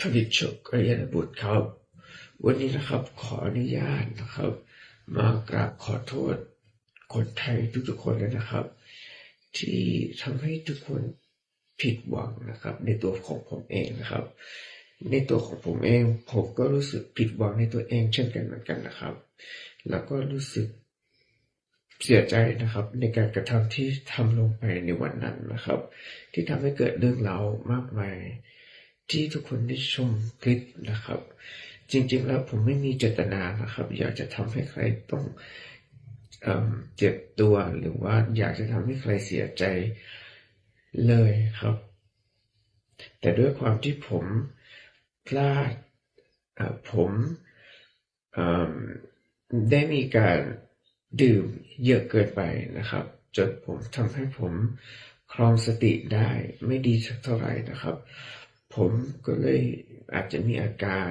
ผลิตโชคอริยนบุตรครับ วันนี้นะครับขออนุญาตนะครับ มากราบขอโทษคนไทยทุกๆคนเลยนะครับ ที่ทำให้ทุกคนผิดหวังนะครับ ในตัวของผมเองนะครับ ในตัวของผมเองผมก็รู้สึกผิดหวังในตัวเองเช่นกันเหมือนกันนะครับ แล้วก็รู้สึกเสียใจนะครับ ในการกระทำที่ทำลงไปในวันนั้นนะครับ ที่ทำให้เกิดเรื่องราวมากมาย ที่ทุกคนได้ชมคลิปนะครับ จริง ๆ แล้วผมไม่มีเจตนานะครับ อยากจะทำให้ใครต้องเอเจ็บตัวหรือว่าอยากจะทำให้ใครเสียใจเลยครับ แต่ด้วยความที่ผมพลาดผมได้มีการดื่มเยอะเกินไปนะครับ จนผมทำให้ผมครองสติได้ไม่ดีสักเท่าไหร่นะครับ ผมก็เลยอาจจะมีอาการ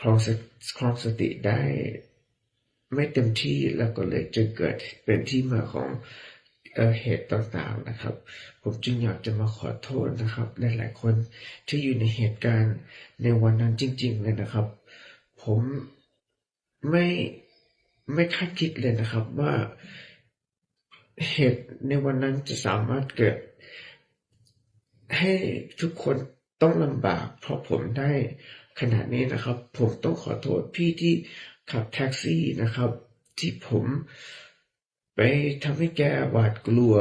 ครองสครองสติได้ ไม่เต็มที่แล้วก็เลยจึงเกิดเป็นที่มาของเอเหตุต่างๆนะครับ ผมจึงอยากจะมาขอโทษนะครับหลายๆคนที่อยู่ในเหตุการณ์ในวันนั้นจริง ๆ เลยนะครับ ผมไม่ไม่คาดคิดเลยนะครับว่าเหตุในวันนั้นจะสามารถเกิด ให้ทุกคน ต้องลำบากเพราะผมได้ขนาดนี้นะครับ ผมต้องขอโทษพี่ที่ขับแท็กซี่นะครับ ที่ผมไปทำให้แกหวาดกลัว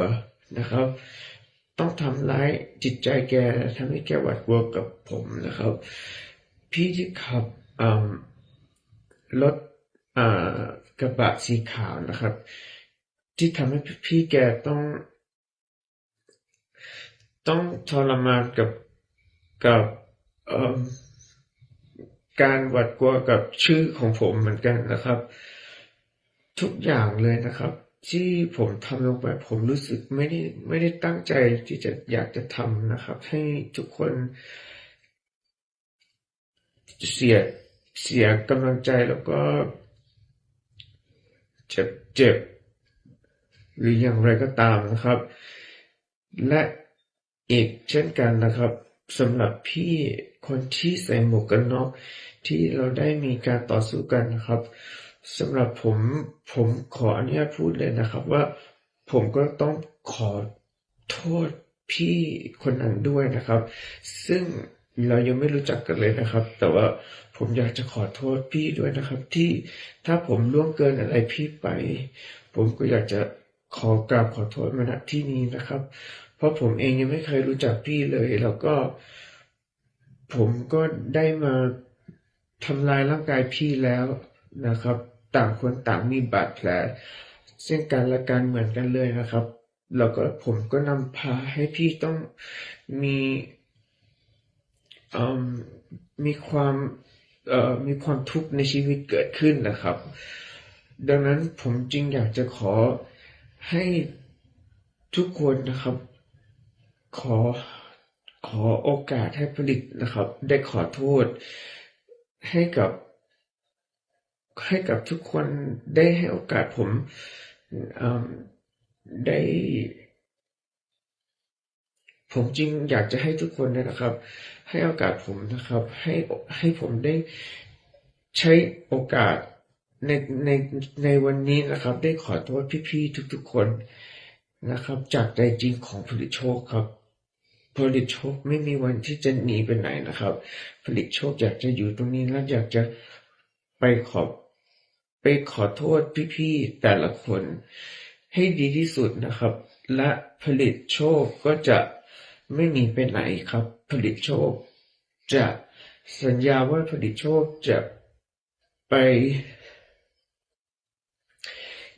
นะครับ ต้องทำร้ายจิตใจแกทำให้แกหวาดกลัวกับผมนะครับ พี่ที่ขับรถกระบะสีขาวนะครับ ที่ทำให้พี่แกต้อง ต้องทรมานกับ กับการหวาดกลัวกับชื่อของผมเหมือนกันนะครับ ทุกอย่างเลยนะครับ ที่ผมทำลงไปผมรู้สึกไม่ได้ไม่ได้ตั้งใจที่จะอยากจะทำนะครับ ให้ทุกคนเสียเสียกำลังใจแล้วก็เจ็บเจ็บหรืออย่างไรก็ตามนะครับ และอีกเช่นกันนะครับ สำหรับพี่คนที่ใส่หมวกกันน็อกที่เราได้มีการต่อสู้กันนะครับสำหรับผมผมขออนุญาตพูดเลยนะครับว่าผมก็ต้องขอโทษพี่คนนั้นด้วยนะครับ ซึ่งเรายังไม่รู้จักกันเลยนะครับ แต่ว่าผมอยากจะขอโทษพี่ด้วยนะครับ ที่ถ้าผมล่วงเกินอะไรพี่ไป ผมก็อยากจะขอกราบขอโทษมาณที่นี้นะครับ ราะผมเองยังไม่เคยรู้จักพี่เลย แล้วก็ผมก็ได้มาทำลายร่างกายพี่แล้วนะครับ ต่างคนต่างมีบาดแผลซึ่งกันและกันเหมือนกันเลยนะครับ แล้วก็ผมก็นำพาให้พี่ต้องมีมมีความมีความทุกข์ในชีวิตเกิดขึ้นนะครับ ดังนั้นผมจึงอยากจะขอให้ทุกคนนะครับ ขอขอโอกาสให้ผลิตนะครับ ได้ขอโทษให้กับ ให้กับทุกคนได้ให้โอกาสผมได้ ผมจริงอยากจะให้ทุกคนนะครับ ให้โอกาสผมนะครับ ให้ให้ผมได้ใช้โอกาสในในในวันนี้นะครับ ได้ขอโทษพี่ๆทุกๆคนนะครับ จากใจจริงของผลิตโชคครับ ผลิตโชคไม่มีวันที่จะหนีไปไหนนะครับ ผลิตโชคอยากจะอยู่ตรงนี้และอยากจะไปขอไปขอโทษพี่ๆแต่ละคน ให้ดีที่สุดนะครับ และผลิตโชคก็จะไม่หนีไปไหนครับ ผลิตโชค จะสัญญาว่าผลิตโชคจะไป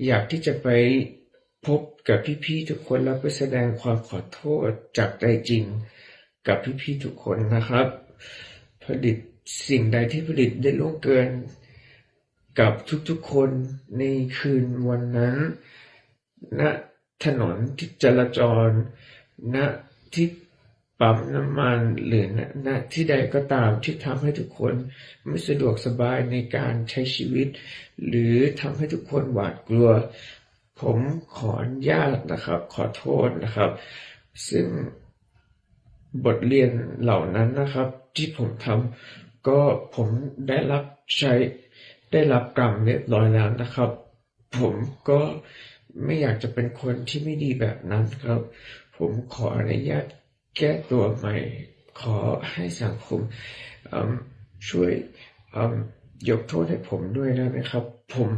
อยากที่จะไป พบกับพี่ๆทุกคนแล้วไปแสดงความขอโทษจากใจจริงกับพี่ๆทุกคนนะครับ ผลิตสิ่งใดที่ผลิตได้ล่วงเกิน กับทุกๆคนในคืนวันนั้นณถนนที่จราจรณที่ปั๊มน้ำมันหรือณณที่ใดก็ตามที่ทำให้ทุกคนไม่สะดวกสบายในการใช้ชีวิต หรือทำให้ทุกคนหวาดกลัว ผมขออนุญาตนะครับ ขอโทษนะครับ ซึ่งบทเรียนเหล่านั้นนะครับ ที่ผมทำก็ผมได้รับใช้ได้รับกรรมเรียบร้อยแล้วนะครับ ผมก็ไม่อยากจะเป็นคนที่ไม่ดีแบบนั้นครับ ผมขออนุญาตแก้ตัวใหม่ ขอให้สังคมช่วยยกโทษให้ผมด้วยได้ไหมครับ ผม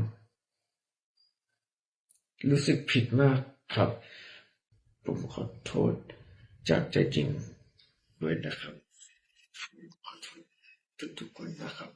รู้สึกผิดมากครับ ผมขอโทษจากใจจริงด้วยนะครับ ผมขอโทษทุกๆคนนะครับ